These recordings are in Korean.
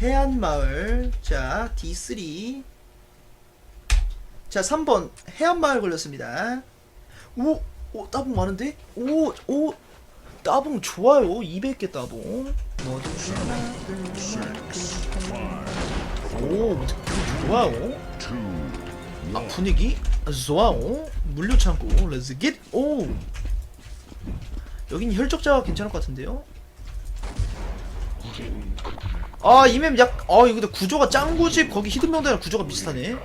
해안마을. 자 D3 자 3번. 해안마을 걸렸습니다. 오, 오 따봉 많은데? 오, 오 따봉 좋아요. 200개 따봉. 오 좋아요. 아 분위기 좋아요. 물류 창고. 렛츠 깃오. 여긴 혈족자가 괜찮을 것 같은데요 아, 이 맵 약, 아, 이거 근데 구조가 짱구집, 거기 히든명단이랑 구조가 비슷하네.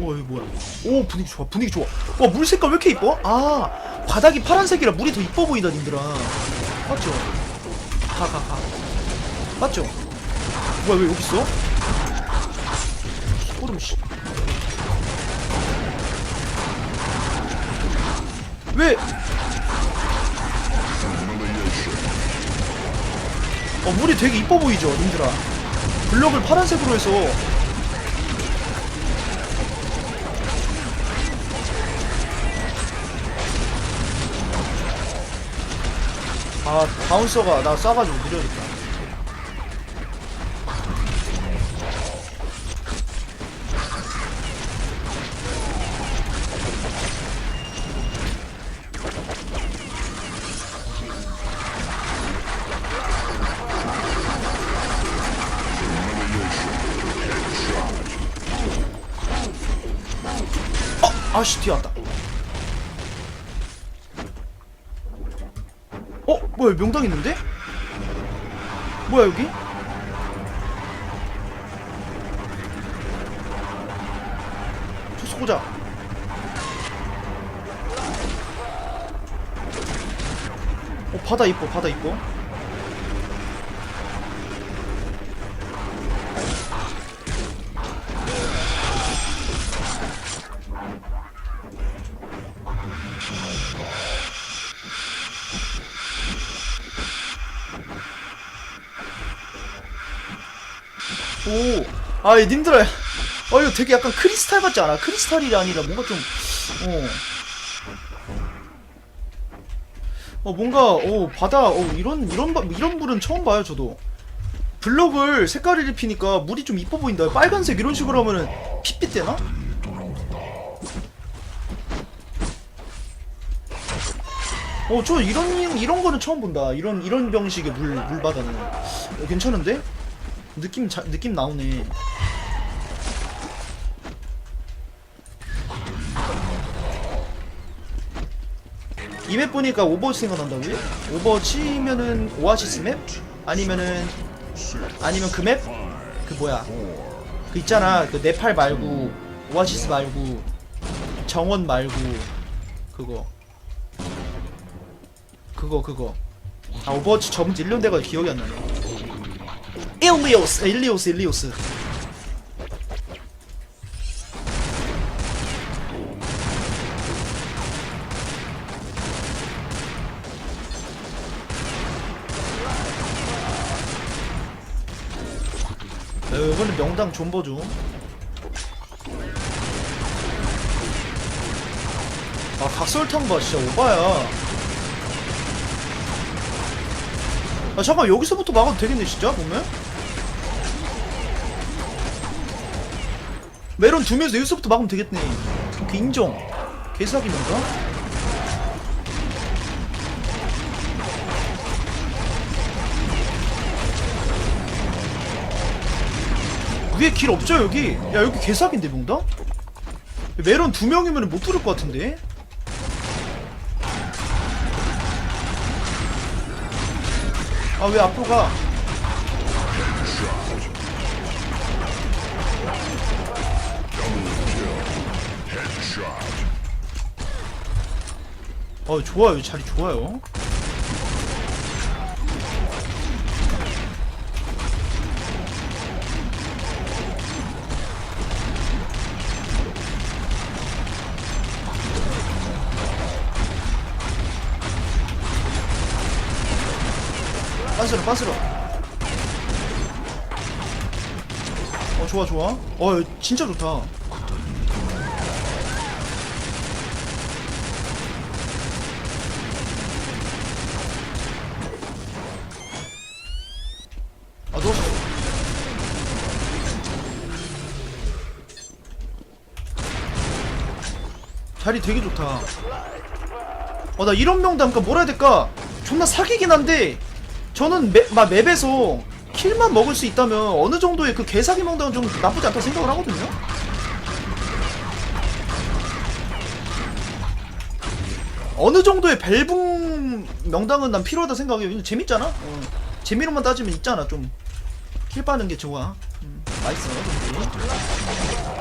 오, 이거 뭐야? 오, 분위기 좋아, 분위기 좋아. 와, 물 색깔 왜 이렇게 이뻐? 아, 바닥이 파란색이라 물이 더 이뻐 보인다, 님들아. 맞죠? 가, 가, 가. 맞죠? 뭐야, 왜 여기 있어? 소름, 씨. 왜? 어, 물이 되게 이뻐 보이죠, 님들아. 블럭을 파란색으로 해서. 아, 바운서가 나 쏴가지고 느려졌다. 어, 아씨, 뒤에 왔다. 어, 뭐야, 명당 있는데? 뭐야, 여기? 저 쏘자. 어, 바다 이뻐, 바다 이뻐. 오, 아, 이 님들아, 어, 이거 되게 약간 크리스탈 같지 않아? 크리스탈이 아니라 뭔가 좀, 어. 어, 뭔가, 어, 바다, 어, 이런, 이런, 바- 이런 물은 처음 봐요, 저도. 블럭을 색깔을 입히니까 물이 좀 이뻐 보인다. 빨간색 이런 식으로 하면은 핏빛 되나? 어, 저 이런, 이런 거는 처음 본다. 이런, 이런 병식의 물, 물바다는. 어, 괜찮은데? 느낌 자, 느낌 나오네. 이맵 보니까 오버워치 생각난다고요? 오버워치면은 오아시스 맵? 아니면은 아니면 그 맵? 그 뭐야? 그 있잖아. 그 네팔 말고 오아시스 말고 정원 말고 그거 그거 그거 아 오버워치 저번 1년 돼가 기억이 안 나네. 일리오스 일리오스 일리오스 야, 이번엔 명당 존버죠 아 각설탕 봐. 진짜 오바야. 아 잠깐 여기서부터 막아도 되겠네 진짜? 보면 메론 두 명에서 여기서부터 막으면 되겠네 그 인정 개사기인가? 위에 길 없죠 여기? 야 여기 개사기인데 뭔가? 메론 두 명이면 못 뚫을 것 같은데? 아 왜 앞으로 가? 어 좋아요. 자리 좋아요. 빤스러 빤스러 어 좋아 좋아. 어 진짜 좋다 자리 되게 좋다. 어 나 이런 명당 그니까 뭐라 해야 될까? 존나 사기긴 한데 저는 맵, 막 맵에서 킬만 먹을 수 있다면 어느 정도의 그 개사기 명당은 좀 나쁘지 않다고 생각을 하거든요? 어느 정도의 벨붕 명당은 난 필요하다 생각해요. 재밌잖아? 어. 재미로만 따지면 있잖아 좀. 킬 빠는 게 좋아. 음, 맛있어 근데.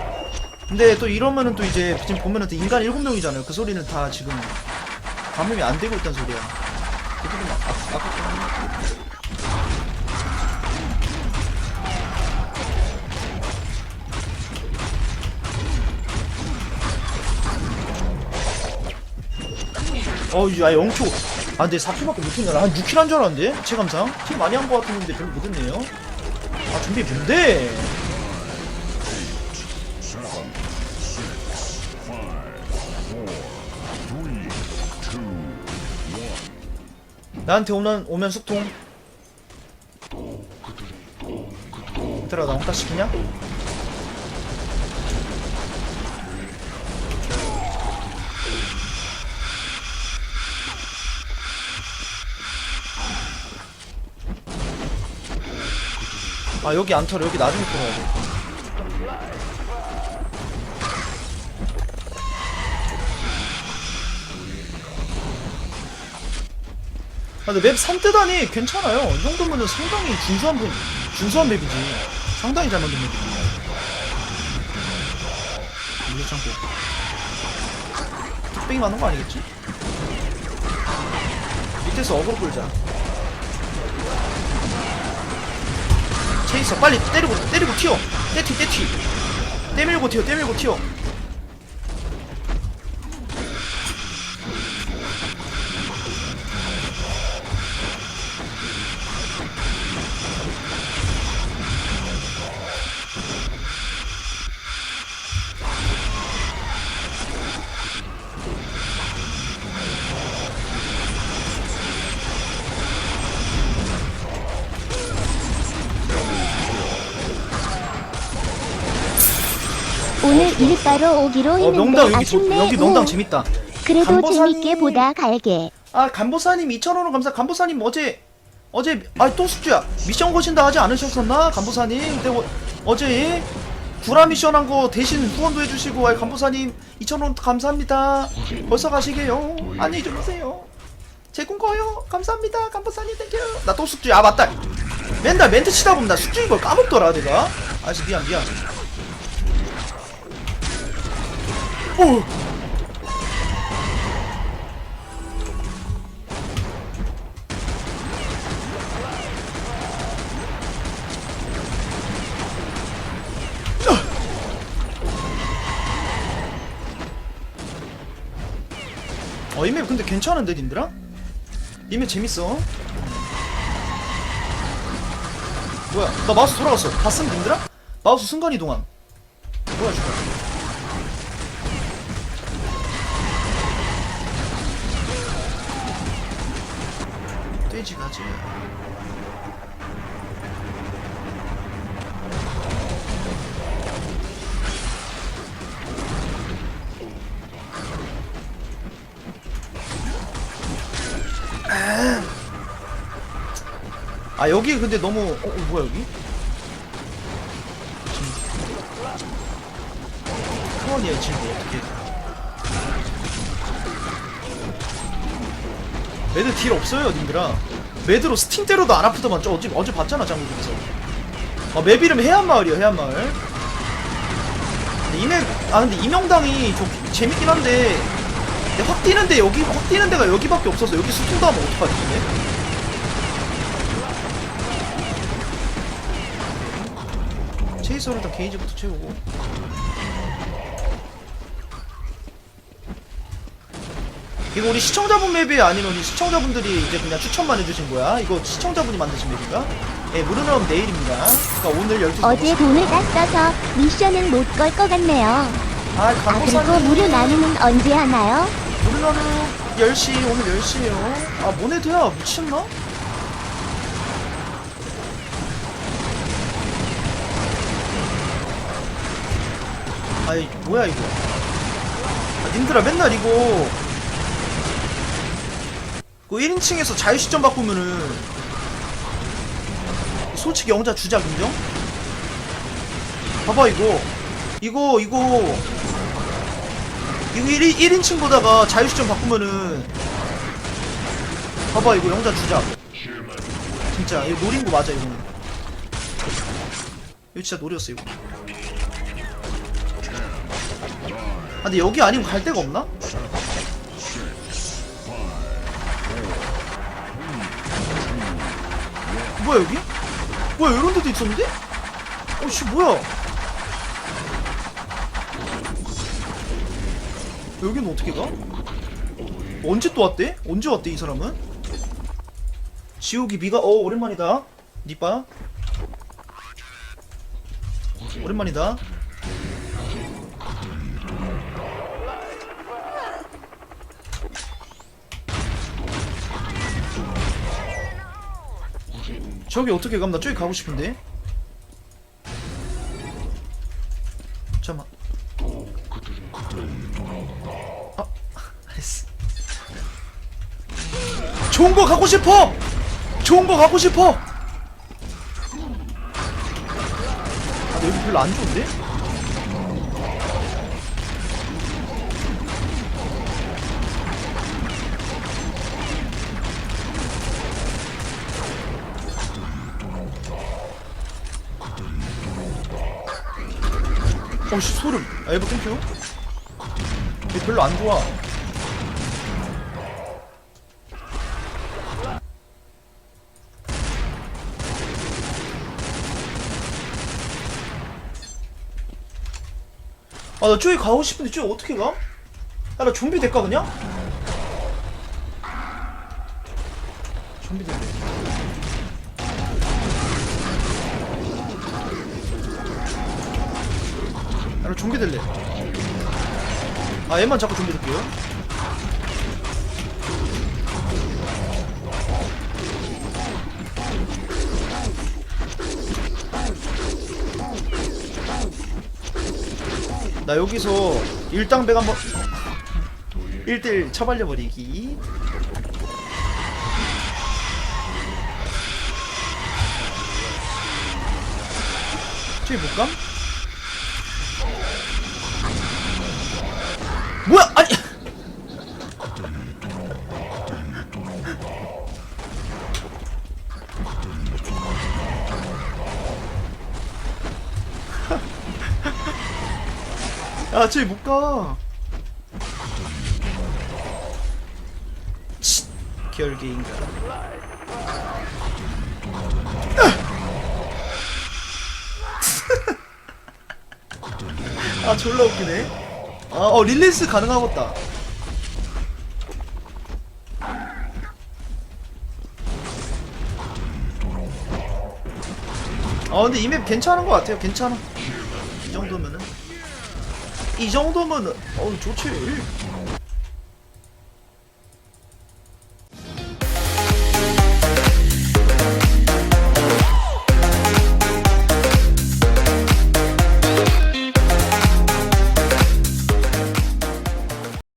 근데 또 이러면은 또 이제 지금 보면은 또 인간 7명이잖아요. 그 소리는 다 지금 감염이 안 되고 있단 소리야. 그게 좀 아, 아깝긴 하네 어우 야 0초 아 근데 4킬밖에 못했네. 한 6킬 한 줄 알았는데? 체감상? 킬 많이 한 거 같았는데 별로 못했네요. 아 준비 뭔데 나한테 오면 오면 숙통 얘들아 나 혼자 시키냐? 아 여기 안 털어 여기 나중에 털어야 돼 근데 맵 3뜨다니 괜찮아요. 이 정도면은 상당히 준수한 맵, 준수한 맵이지. 상당히 잘 만든 맵이지. 이거 참고. 뚝배기 맞는 거 아니겠지? 밑에서 어그로 끌자. 체이서 빨리 때리고 때리고 튀어. 떼튀 떼튀. 떼밀고 튀어 떼밀고 튀어. 일바로 오기로 어 했는데 명당 여기 조, 아쉽네. 여기 명당 우. 재밌다. 그래도 간보사님. 재밌게 보다 갈게. 아 간보사님 2,000원으로 감사. 간보사님 어제 어제 아또 숙주야 미션 거신다 하지 않으셨었나 간보사님? 근데 어, 어제 구라 미션 한 거 대신 후원도 해주시고 아 간보사님 2,000원 감사합니다. 벌써 가시게요. 안녕히 주무세요. 제군 거요. 감사합니다. 간보사님 땡큐. 나 또 숙주야. 아 맞다. 맨날 멘트 치다 보면 나 숙주인 걸 까먹더라 내가. 아씨 미안 미안. 오. 어, 이맵 근데 괜찮은데, 님들아? 이맵 재밌어. 뭐야, 나 마우스 돌아갔어. 봤음, 님들아? 마우스 순간이동함. 돼지 가지. 아 여기 근데 너무 어, 어 뭐야 여기? 카원이야 지금 어떻게? 매드 딜 없어요 님들아. 매드로 스팅 때려도 안 아프더만 저 어제 어제 봤잖아 장국에서. 어, 맵 이름 해안마을이요 해안마을. 근데 이맵 아 근데 이명당이 좀 재밌긴 한데 근데 확 뛰는데 여기 확 뛰는 데가 여기밖에 없어서 여기 수통도 하면 어떡하지 이게? 체이서를 일단 게이지부터 채우고 이거 우리 시청자분 맵이 아니면 우리 시청자분들이 이제 그냥 추천만 해주신 거야 이거 시청자분이 만드신 맵인가? 예 무료는 내일입니다 그러니까 오늘 12시 어제 돈을 다 써서 미션은 못 걸 것 같네요. 아 아, 그리고 무료 나눔은 언제 하나요? 무료 나눔 10시 오늘 10시에요 아 모네드야 미쳤나? 아이 뭐야 이거 아, 님들아 맨날 이거 그 1인칭에서 자유시점 바꾸면은 솔직히 영자 주작 인정? 봐봐 이거. 이거 이거. 이거 1, 1인칭 보다가 자유시점 바꾸면은 봐봐 이거 영자 주작 진짜 이거 노린 거 맞아 이거는. 이거 진짜 노렸어 이거. 아 근데 여기 아니면 갈 데가 없나? 뭐야 여기? 뭐야 이런 데도 있었는데? 어씨 뭐야 여기는 어떻게 가? 언제 또 왔대? 언제 왔대 이 사람은? 지옥이 미가 어 오랜만이다 니빠 오랜만이다 저기 어떻게 가면 나 저기 가고 싶은데. 잠깐만. 아 알았어. 좋은 거 가고 싶어! 좋은 거 가고 싶어! 아 여기 별로 안 좋은데? 어씨 소름 아 에버 땡큐 얘 별로 안 좋아 아나 저기 가고 싶은데 저기 어떻게 가? 아나 좀비 될까 그냥? 좀비 될래 아, 나 좀비 될래. 아 얘만 자꾸 좀비 될게요. 나 여기서 일당백 한번 1대1 처발려버리기. 저기 못 감? 뭐야? 아니! 야 저기 못가. 결계인가. 아 졸라 웃기네 아 어 릴리스 가능하겠다. 아 근데 이 맵 괜찮은 것 같아요. 괜찮아. 이 정도면은. 이 정도면은 어우 좋지